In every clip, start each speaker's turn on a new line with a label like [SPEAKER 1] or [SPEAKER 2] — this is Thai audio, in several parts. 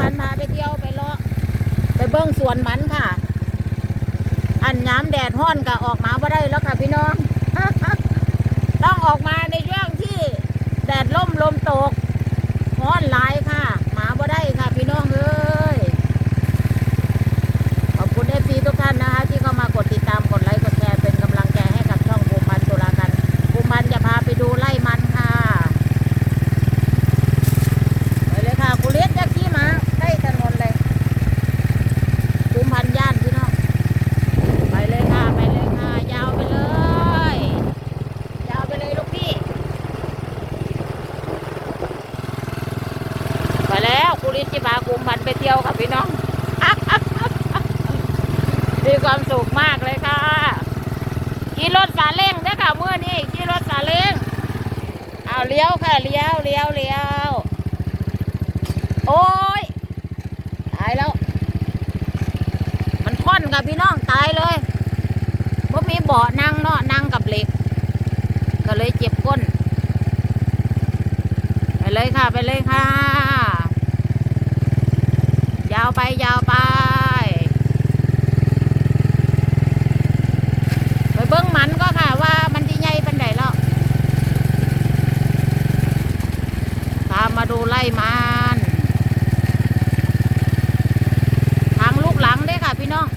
[SPEAKER 1] มันพาไปเที่ยวไปเลาะไปเบิ้งสวนมันค่ะ อันน้ำแดดห้อนก็ออกมาบ่ได้แล้วค่ะพี่น้อง ต้องออกมาในช่วงที่แดดล่มลมตกห้อนหลายค่ะหมาบ่ได้ค่ะพี่น้องเอ้ยขอบคุณเอฟซีทุกท่านนะคะ ที่เข้ามากดติดตามกดไลค์กดแชร์เป็นกำลังใจให้กับช่องภูมันตุลากันภูมันจะพาไปดูไล่มันค่ะ ไปเลยค่ะกูเลี้ยงจากที่มาใกล้ถนนเลยภูมิพันย่านพี่น้องไปเลยค่ะไปเลยค่ะ ยาวไปเลย ยาวไปเลยลูกพี่ ไป แล้วกูเลี้ยงที่พาภูมิพันไปเที่ยวกับพี่น้อง มีความสุขมากเลยค่ะขี่รถสาเล้งด้ค่ะเมื่อนี้ขี่รถสาเล้งเอาเลี้ยวค่ะเลี้ยวเลี้ยวเลี้ยวโอ้ยตายแล้ว มันค่อนกับพี่น้องตายเลยว่ามีเบาะนั่งเนาะนั่งกับเหล็ก ก็เลยเจ็บก้น ไปเลยค่ะ ไปเลยค่ะ ยาวไปยาวไป ไปเบิ้งมันก็ค่ะว่ามันที่ใหญ่เป็นไดแล้วตามมาดูไล่มัน ทางลูกหลังเด้อค่ะพี่น้อง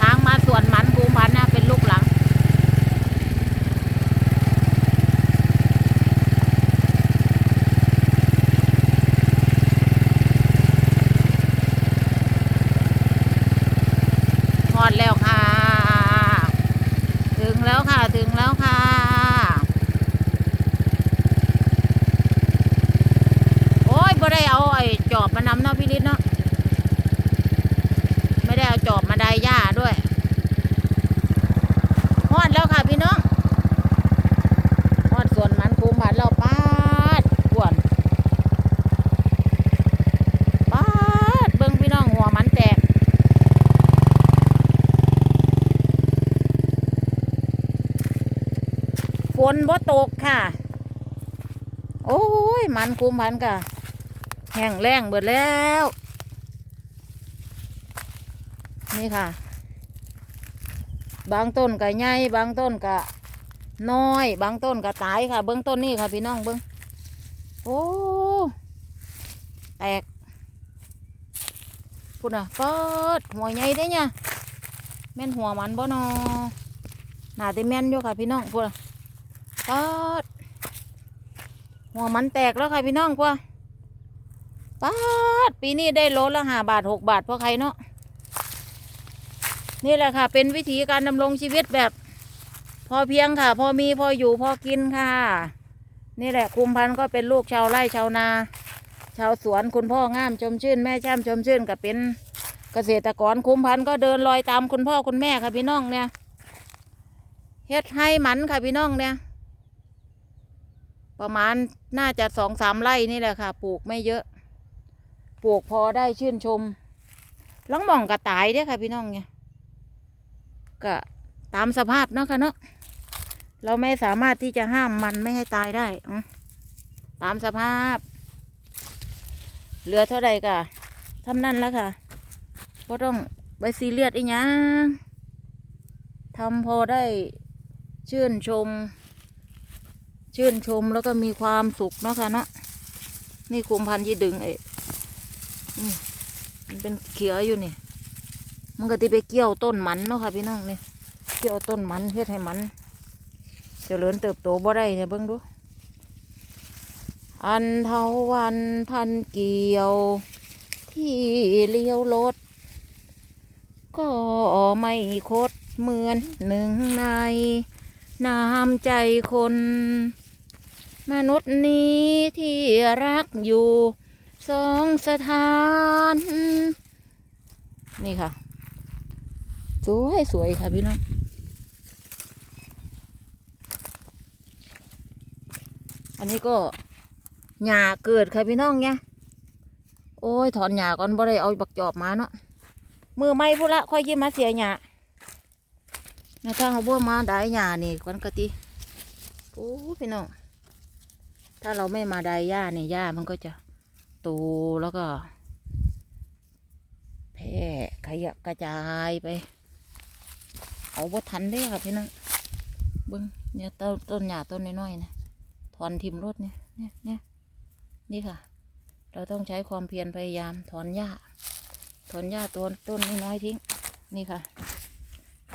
[SPEAKER 1] ทางมาสวนมันภูมิพันธุ์นะเป็นลูกหลัง พอดแล้วค่ะ ถึงแล้วค่ะ ถึงแล้วค่ะ โอ้ยบ่ได้เอาไอ้จอบมานำเนาะพี่ฤทธิ์เนาะ ไม่ได้เอาจอบมาได้หญ้าด้วยฮอดแล้วค่ะพี่น้องฮอดสวนมันภูมิพันธุ์เราปาดกวนปาดเบิ่งพี่น้องหัวมันแตก ฝ นบ่ตกค่ะ โอ้ย มันภูมิพันธุ์กะแห้งแล้งเบิดแล้ว นี่ค่ะ บางต้นก็ใหญ่บางต้นก็น้อย บางต้นก็ตายค่ะ เบื้องต้นนี่ค่ะพี่น้องเบื้องโอ้แตกพูดนะเปิดหัวใหญ่ได้เนี่ยแม่นหัวมันบ่นอหนาที่แม่นอยู่ค่ะพี่น้องพูดนะ ปิดหัวมันแตกแล้วค่ะพี่น้องพูดปัดปีนี้ได้โลละห้าบาทหกบาทเพราะใครเนาะนี่แหละค่ะ เป็นวิธีการดำรงชีวิตแบบ พอเพียงค่ะ พอมีพออยู่พอกินค่ะ นี่แหละคุมพันธ์ก็เป็นลูกชาวไร่ชาวนา ชาวสวนคุณพ่องามชมชื่น แม่ช่ำชมชื่นก็เป็นเกษตรกรคุมพันธ์ก็เดินรอยตามคุณพ่อคุณแม่ค่ะพี่น้องเนี่ยเฮ็ดให้หมันค่ะพี่น้องเนี่ย ประมาณน่าจะสองสามไร่นี่แหละค่ะ ปลูกไม่เยอะ ปลูกพอได้ชื่นชมลังหมองกระต่ายเด้ค่ะพี่น้องเนี่ยก็ตามสภาพเนาะค่ะเนาะเราไม่สามารถที่จะห้ามมันไม่ให้ตายได้ตามสภาพเหลือเท่าใดก็ทำนั่นแล้วค่ะก็ต้องไปซีเรียสอีกอย่างทำพอได้ชื่นชม ชื่นชมแล้วก็มีความสุขเนาะค่ะเนาะนี่คุมพันธุ์ยี่ดึงเอ้ยอืมมันเป็นเขียวอยู่นี่ มันก็ที่ไปเกี่ยวต้นมันเนาะค่ะพี่น้องนี่เกี่ยวต้นมันเฮ็ดให้มันเจริญเติบโตบ่ได้เนี่ยเบิ่งดู อันเทาวันพันเกี่ยว ที่เลี้ยวรถก็ไม่คดเหมือนหนึ่งในน้ำใจคน มนุษย์นี้ที่รักอยู่สองสถาน นี่ค่ะ สวยสวยค่ะพี่น้องอันนี้ก็หญ้าเกิดค่ะพี่น้องเนี่ยโอ้ยถอนหญ้าก่อนบ่ได้เอาบักจอบมาเนาะมือไม่พูดละค่อยยิ้มมาเสียหญ้าในทางเขาบ่มาได้หญ้านี่กันกะติโอ้พี่น้อง ถ้าเราไม่มาได้หญ้าเนี่ยหญ้ามันก็จะตูแล้วก็แพร่ขยะกระจายไป เอาบ่ทันเด้ค่ะพี่น้องเบิ้งเนี่ยต้นต้นหญ้าต้นน้อยๆนะถอนทิมรถเนี่ยเนี่ยเนี่ยนี่ค่ะ เราต้องใช้ความเพียรพยายามถอนหญ้าถอนหญ้าต้นต้นน้อยๆทิ้งนี่ค่ะ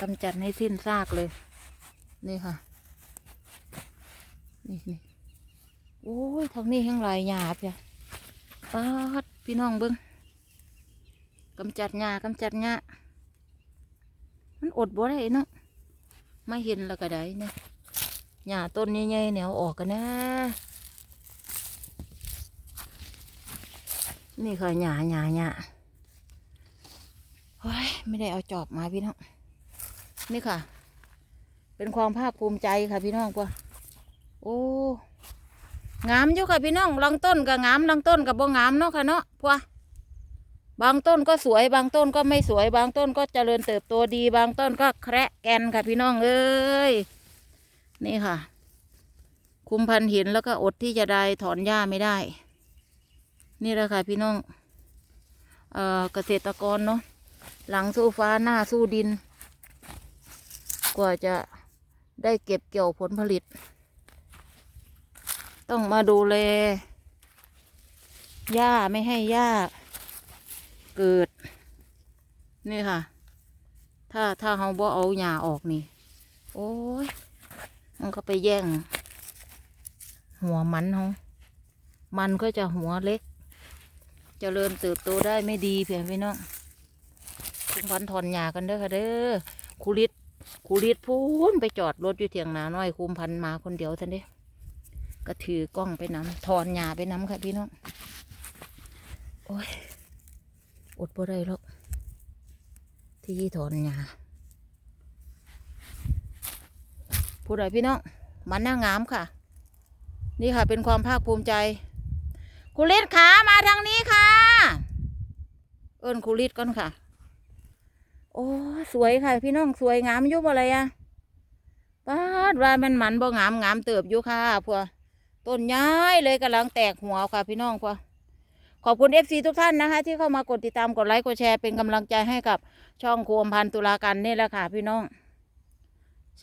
[SPEAKER 1] กำจัดให้สิ้นซากเลย นี่ค่ะ นี่นี่ โอ้ยทางนี้แห้งลายหญ้าเพียปาดพี่น้องเบิ้งกำจัดหญ้ากำจัดหญ้ามันอดบ่ได้เนาะไม่เห็นแล้วก็ได้เนี่ยหญ้าต้นใหญ่ๆเนี่ยอออกกันนะนี่ค่ะหญ้าหญ้าหญ้าเฮ้ยไม่ได้เอาจอบมาพี่น้องนี่ค่ะ เป็นความภาคภูมิใจค่ะพี่น้องกว่าโอ้ งามอยู่ค่ะพี่น้องลังต้นก็งามลังต้นกับบ่งามเนาะค่ะเนาะพวกบางต้นก็สวยบางต้นก็ไม่สวย บางต้นก็เจริญเติบโตดี บางต้นก็แคระแกนค่ะพี่น้องเอ้ยนี่ค่ะ คุมพันหินแล้วก็อดที่จะได้ถอนหญ้าไม่ได้ นี่แหละค่ะพี่น้องเอ่อเกษตรกรเนาะหลังสู้ฟ้าหน้าสู้ดิน กว่าจะได้เก็บเกี่ยวผลผลิต ต้องมาดูแลหญ้าไม่ให้หญ้าเกิด นี่ค่ะ ถ้าถ้าเราบ่เอาหญ้าออกนี่ โอ้ย มันก็ไปแย่ง หัวมันเขามันก็จะหัวเล็กจเจริญเติบโตได้ไม่ดีเพียงพี่น้องคุณพันถอนหญ้ากันเด้อค่ะเด้อครูฤทธิ์ครูฤทธิ์พูนไปจอดรถอยู่เถียงนาน้อยคุมพันมาคนเดียวท่านเด้ ก็ถือกล้องไปน้ำถอนหญ้าไปน้ำค่ะพี่น้องโอ้ยอดบ่ได้หรอกที่ถอนหญ้าผู้ใดพี่น้องมันน่างามค่ะ นี่ค่ะเป็นความภาคภูมิใจครูฤทธิ์ขามาทางนี้ค่ะ เอิญครูฤทธิ์ก่อนค่ะ โอ้สวยค่ะ พี่น้องสวยงามยุบอะไรอะป้าดว่ามันหมันบ่งามงามเติบอยู่ค่ะพว ต้นย้ายเลยกำลังแตกหัวค่ะพี่น้องพอขอบคุณเอฟซีทุกท่านนะคะ ที่เข้ามากดติดตามกดไลค์กดแชร์เป็นกำลังใจให้กับช่องครัวพันธุ์ตุลากันนี่แหละค่ะพี่น้อง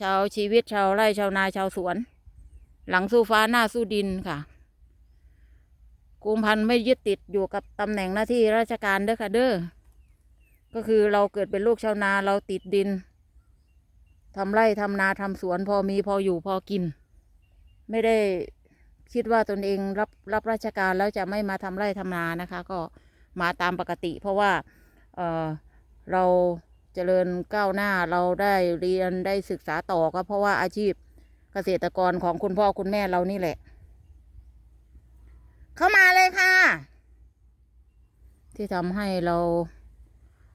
[SPEAKER 1] ชาวชีวิตชาวไร่ชาวนาชาวสวน หลังสู้ฟ้าหน้าสู้ดินค่ะกุมพันธุ์ไม่ยึดติดอยู่กับตำแหน่งหน้าที่ราชการเด้อค่ะเด้อก็คือเราเกิดเป็นลูกชาวนาเราติดดินทำไร่ทำนาทำสวนพอมีพออยู่พอกิน ไม่ได้ คิดว่าตนเองรับรับราชการแล้วจะไม่มาทำไร่ทำนานะคะ ก็มาตามปกติ เพราะว่าเออเราเจริญก้าวหน้าเราได้เรียนได้ศึกษาต่อก็เพราะว่าอาชีพเกษตรกรของคุณพ่อคุณแม่เรานี่แหละ เข้ามาเลยค่ะ ที่ทำให้เรา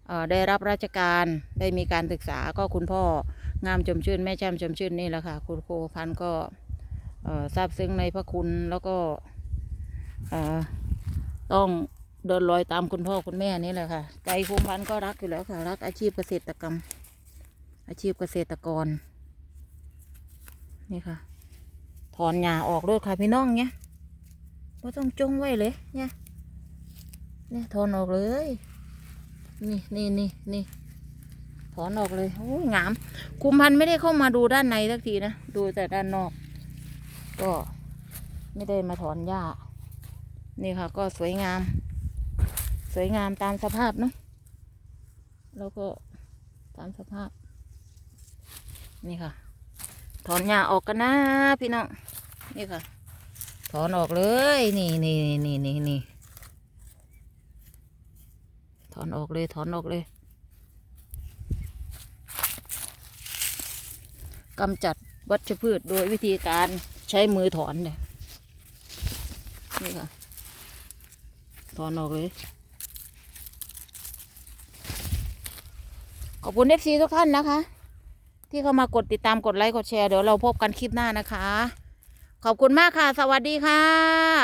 [SPEAKER 1] เได้รับราชการได้มีการศึกษาก็คุณพ่องามชมชื่นแม่แช่มชมชื่นนี่แหละค่ะ คุณครูพันก็ ซาบซึ้งในพระคุณแล้วก็ต้องเดินรอยตามคุณพ่อคุณแม่นี่แหละค่ะ ใจภูมิพันธ์ก็รักอยู่แล้วค่ะ รักอาชีพเกษตรกรรม อาชีพเกษตรกร นี่ค่ะ ถอนหญ้าออกด้วยค่ะพี่น้องเนี่ยไม่ต้องจงไว้เลย เนี่ย เนี่ยถอนออกเลย นี่นี่นี่นี่ถอนออกเลยโอ้ยงามคุมพันไม่ได้เข้ามาดูด้านในสักทีนะ ดูแต่ด้านนอก ก็ไม่ได้มาถอนหญ้า นี่ค่ะ ก็สวยงาม สวยงามตามสภาพเนาะแล้วก็ตามสภาพ นี่ค่ะ ถอนหญ้าออกกันนะพี่น้องนี่ค่ะ ถอนออกเลย นี่นี่นี่นี่นี่ถอนออกเลยถอนออกเลยกำจัด วัชพืชโดยวิธีการใช้มือถอนเนี่ยนี่ค่ะ ถอนออกเลย ขอบคุณเอฟซีทุกท่านนะคะ ที่เข้ามากดติดตามกดไลค์กดแชร์เดี๋ยวเราพบกันคลิปหน้านะคะ ขอบคุณมากค่ะ สวัสดีค่ะ